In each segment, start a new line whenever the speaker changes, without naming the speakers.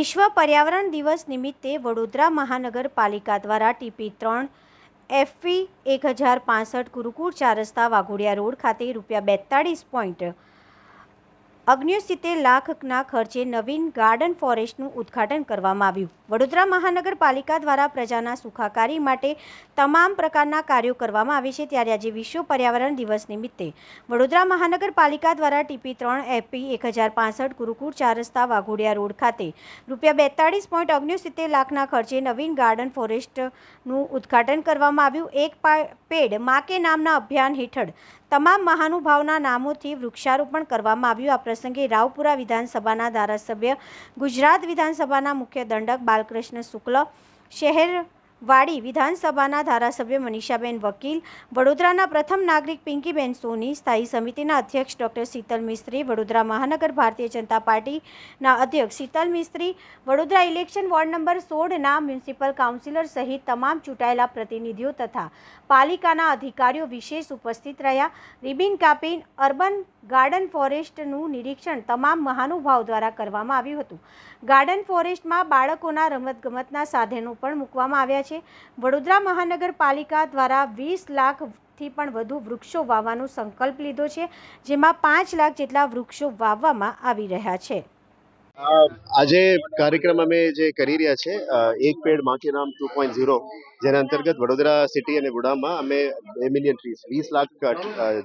વિશ્વ પર્યાવરણ દિવસ નિમિત્તે વડોદરા મહાનગરપાલિકા દ્વારા ટીપી ત્રણ એફવી એક હજાર પાસઠ ગુરુકુળ ચાર રસ્તા વાઘોડિયા રોડ ખાતે રૂપિયા બેતાળીસ પોઈન્ટ અગ્નિસિત્તેર લાખના ખર્ચે નવીન ગાર્ડન ફોરેસ્ટનું ઉદ્ઘાટન કરવામાં આવ્યું. વડોદરા મહાનગરપાલિકા દ્વારા પ્રજાના સુખાકારી માટે તમામ પ્રકારના કાર્યો કરવામાં આવે છે. ત્યારે આજે વિશ્વ પર્યાવરણ દિવસ નિમિત્તે વડોદરા મહાનગરપાલિકા દ્વારા ટીપી ત્રણ એપી એક હજાર પાસઠ ગુરુકુળ ચાર રસ્તા વાઘોડિયા રોડ ખાતે રૂપિયા બેતાળીસ પોઈન્ટ ઓગણસિત્તેર લાખના ખર્ચે નવીન ગાર્ડન ફોરેસ્ટનું ઉદ્ઘાટન કરવામાં આવ્યું. એક પેડ માકે નામના અભિયાન હેઠળ તમામ મહાનુભાવના નામોથી વૃક્ષારોપણ કરવામાં આવ્યું. આ પ્રસંગે રાવપુરા વિધાનસભાના ધારાસભ્ય, ગુજરાત વિધાનસભાના મુખ્ય દંડક બાલકૃષ્ણ શુક્લ, શહેરવાડી વિધાનસભાના ધારાસભ્ય મનીષાબેન વકીલ, વડોદરાના પ્રથમ નાગરિક પિંકીબેન સોની, સ્થાયી સમિતિના અધ્યક્ષ ડૉક્ટર શીતલ મિસ્ત્રી, વડોદરા મહાનગર ભારતીય જનતા પાર્ટીના અધ્યક્ષ Sheetal Mistry, Vadodara election ward number સોળના municipal councillor સહિત તમામ ચૂંટાયેલા પ્રતિનિધિઓ તથા પાલિકાના અધિકારીઓ વિશેષ ઉપસ્થિત રહ્યા. રિબિન કાપીન, અર્બન ગાર્ડન ફોરેસ્ટનું નિરીક્ષણ તમામ મહાનુભાવ દ્વારા કરવામાં આવ્યું હતું. ગાર્ડન ફોરેસ્ટમાં બાળકોના રમતગમતના સાધનો પણ મૂકવામાં આવ્યા છે. વડોદરા મહાનગરપાલિકા દ્વારા વીસ લાખથી પણ વધુ વૃક્ષો વાવવાનો સંકલ્પ લીધો છે, જેમાં પાંચ લાખ જેટલા વૃક્ષો વાવવામાં આવી રહ્યા છે.
આજે કાર્યક્રમ અમે જે કરી રહ્યા છે એક પેડમાં નામ ટુ પોઈન્ટ ઝીરો જેના અંતર્ગત વડોદરા સિટી અને ગુડામાં અમે બે મિલિયન ટ્રીસ વીસ લાખ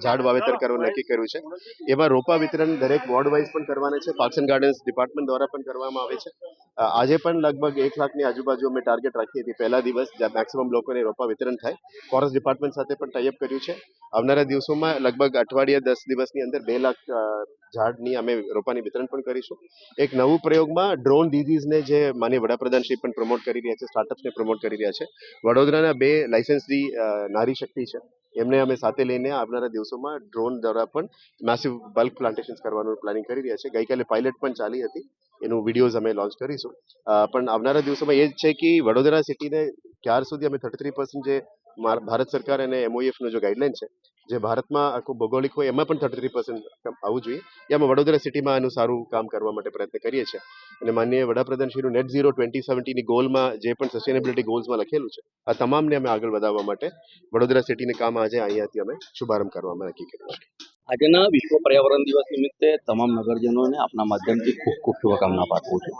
ઝાડ વાવેતર કરવાનું નક્કી કર્યું છે. એમાં રોપા વિતરણ દરેક વોર્ડ વાઇઝ પણ કરવાના છે પાર્ક્સ એન્ડ ગાર્ડન્સ ડિપાર્ટમેન્ટ દ્વારા પણ કરવામાં આવે છે. આજે પણ લગભગ એક લાખની આજુબાજુ અમે ટાર્ગેટ રાખી હતી. પહેલા દિવસ જ્યાં મેક્સિમમ લોકોને રોપા વિતરણ થાય ફોરેસ્ટ ડિપાર્ટમેન્ટ સાથે પણ ટાઈઅપ કર્યું છે. આવનારા દિવસોમાં લગભગ અઠવાડિયા દસ દિવસની અંદર બે લાખ ઝાડની અમે રોપાની વિતરણ પણ કરીશું. એક નવું પ્રયોગમાં ડ્રોન ડિઝીઝને જે માન્ય વડાપ્રધાન શ્રી પણ પ્રમોટ કરી રહ્યા છે સ્ટાર્ટઅપ્સને પ્રમોટ કરી રહ્યા છે વડોદરાના બે લાયસન્સી નારી શક્તિ છે. એમને અમે સાથે લઈને આવનારા દિવસોમાં ડ્રોન દ્વારા પણ મેસિવ બલ્ક પ્લાન્ટેશન કરવાનું પ્લાનિંગ કરી રહ્યા છે. ગઈકાલે પાયલટ પણ ચાલી હતી. એનું વિડીયોઝ અમે લોન્ચ કરીશું. પણ આવનારા દિવસોમાં એ જ છે કે વડોદરા સિટીને ક્યાર સુધી અમે થર્ટી થ્રી પર્સન્ટ જે ભારત સરકાર અને એમઓએફનું જે ગાઈડલાઈન છે જે ભારતમાં આખું ભૌગોલિક હોય, એમાં પણ થર્ટી થ્રી પર્સન્ટ આવવું જોઈએ. એમાં વડોદરા સિટીમાં આનું સારું કામ કરવા માટે પ્રયત્ન કરીએ છીએ. અને માનનીય વડાપ્રધાન શ્રીનું નેટ ઝીરો ટ્વેન્ટી સેવન્ટીની ગોલમાં જે પણ સસ્ટેનેબિલિટી ગોલ્સમાં લખેલું છે, આ તમામને અમે આગળ વધારવા માટે વડોદરા સિટીને કામ આજે અહીંયાથી અમે શુભારંભ કરવામાં નક્કી કર્યું
આજના વિશ્વ પર્યાવરણ દિવસ નિમિત્તે તમામ નગરજનોને આપના માધ્યમથી ખૂબ ખૂબ શુભકામના પાઠવું છું.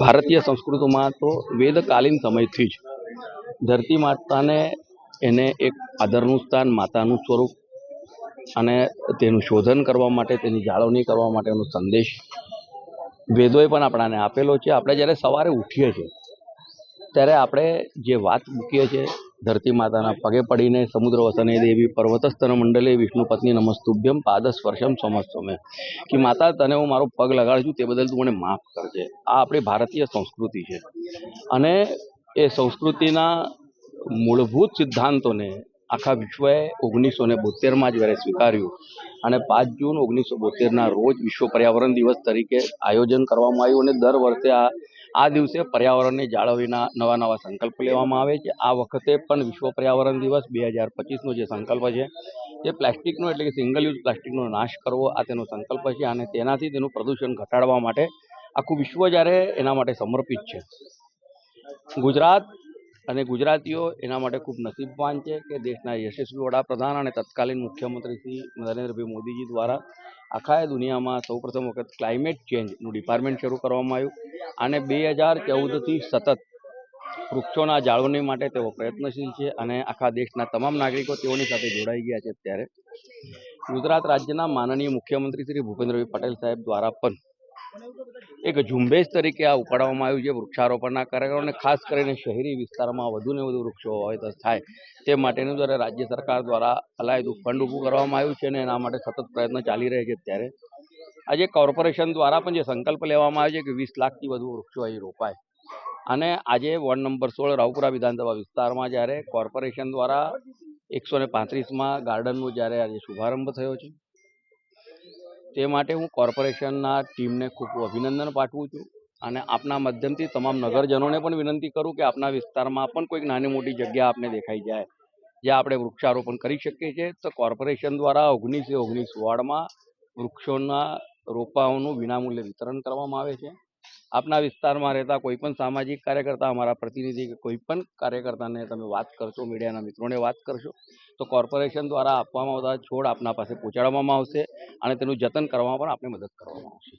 ભારતીય સંસ્કૃતિમાં તો વેદકાલીન સમયથી જ ધરતી માતાને એને એક આદરનું સ્થાન, માતાનું સ્વરૂપ અને તેનું શોધન કરવા માટે, તેની જાળવણી કરવા માટેનો સંદેશ વેદોએ પણ આપણાને આપેલો છે. આપણે જ્યારે સવારે ઉઠીએ છીએ, ત્યારે આપણે જે વાત મૂકીએ છીએ, ધરતી માતાના પગે પડીને સમુદ્ર વસને દેવી, પર્વતસ્તન મંડલે, વિષ્ણુ પત્ની નમસ્તુભ્યમ પાદ સ્પર્શમ સમસ્તમે, કે માતા તને હું મારો પગ લગાડું છું, તે બદલ તું મને માફ કરજે. આ આપણી ભારતીય સંસ્કૃતિ છે. અને એ સંસ્કૃતિના મૂળભૂત સિદ્ધાંતોને આખા વિશ્વએ ઓગણીસો ને બોતેરમાં જ જ્યારે સ્વીકાર્યું અને પાંચ જૂન ઓગણીસો બોતેરના રોજ વિશ્વ પર્યાવરણ દિવસ તરીકે આયોજન કરવામાં આવ્યું અને દર વર્ષે આ આ દિવસે પર્યાવરણને જાળવણીના નવા નવા સંકલ્પ લેવામાં આવે છે. આ વખતે પણ વિશ્વ પર્યાવરણ દિવસ બે હજાર પચીસનો જે સંકલ્પ છે તે પ્લાસ્ટિકનો એટલે કે સિંગલ યુઝ પ્લાસ્ટિકનો નાશ કરવો આ તેનો સંકલ્પ છે અને તેનાથી તેનું પ્રદૂષણ ઘટાડવા માટે આખું વિશ્વ જ્યારે એના માટે સમર્પિત છે. ગુજરાત અને ગુજરાતીઓ એના માટે ખૂબ નસીબવાન છે કે દેશના યશસ્વી વડાપ્રધાન અને તત્કાલીન મુખ્યમંત્રી શ્રી નરેન્દ્રભાઈ મોદીજી દ્વારા આખા દુનિયામાં સૌપ્રથમ વખત ક્લાઇમેટ ચેન્જનું ડિપાર્ટમેન્ટ શરૂ કરવામાં આવ્યું અને બે હજાર ચૌદથી સતત વૃક્ષોના જાળવણી માટે તેઓ પ્રયત્નશીલ છે અને આખા દેશના તમામ નાગરિકો તેઓની સાથે જોડાઈ ગયા છે અત્યારે. ગુજરાત રાજ્યના માનનીય મુખ્યમંત્રી શ્રી ભૂપેન્દ્રભાઈ પટેલ સાહેબ દ્વારા પણ એક ઝુંબેશ તરીકે આ ઉપાડવામાં આવ્યું છે. વૃક્ષારોપણના કાર્યક્રમ અને ખાસ કરીને શહેરી વિસ્તારમાં વધુને વધુ વૃક્ષો વાવેતર થાય તે માટેનું દ્વારા રાજ્ય સરકાર દ્વારા અલાયદું ફંડ ઊભું કરવામાં આવ્યું છે અને એના માટે સતત પ્રયત્ન ચાલી રહ્યા છે ત્યારે. આજે કોર્પોરેશન દ્વારા પણ જે સંકલ્પ લેવામાં આવ્યો છે કે વીસ લાખથી વધુ વૃક્ષો અહીં રોપાય. અને આજે વોર્ડ નંબર સોળ રાવપુરા વિધાનસભા વિસ્તારમાં જ્યારે કોર્પોરેશન દ્વારા એકસો ને પાંત્રીસમાં ગાર્ડનનો જ્યારે આજે શુભારંભ થયો છે. તે માટે હું કોર્પોરેશનના ટીમને ખૂબ અભિનંદન પાઠવું છું અને આપના માધ્યમથી તમામ નગરજનોને પણ વિનંતી કરું કે આપના વિસ્તારમાં પણ કોઈક નાની મોટી જગ્યા આપને દેખાઈ જાય, જ્યાં આપણે વૃક્ષારોપણ કરી શકીએ છીએ. તો કોર્પોરેશન દ્વારા ઓગણીસે ઓગણીસ વોર્ડમાં વૃક્ષોના રોપાઓનું વિનામૂલ્યે વિતરણ કરવામાં આવે છે. આપના વિસ્તારમાં રહેતા કોઈ પણ સામાજિક કાર્યકર્તા, અમારા પ્રતિનિધિ કે કોઈ પણ કાર્યકર્તાને તમે વાત કરશો, મીડિયાના મિત્રોને વાત કરશો, તો કોર્પોરેશન દ્વારા આપવામાં આવતા છોડ આપના પાસે પહોંચાડવામાં આવશે અને તેનું જતન કરવામાં પણ આપને મદદ કરવામાં આવશે.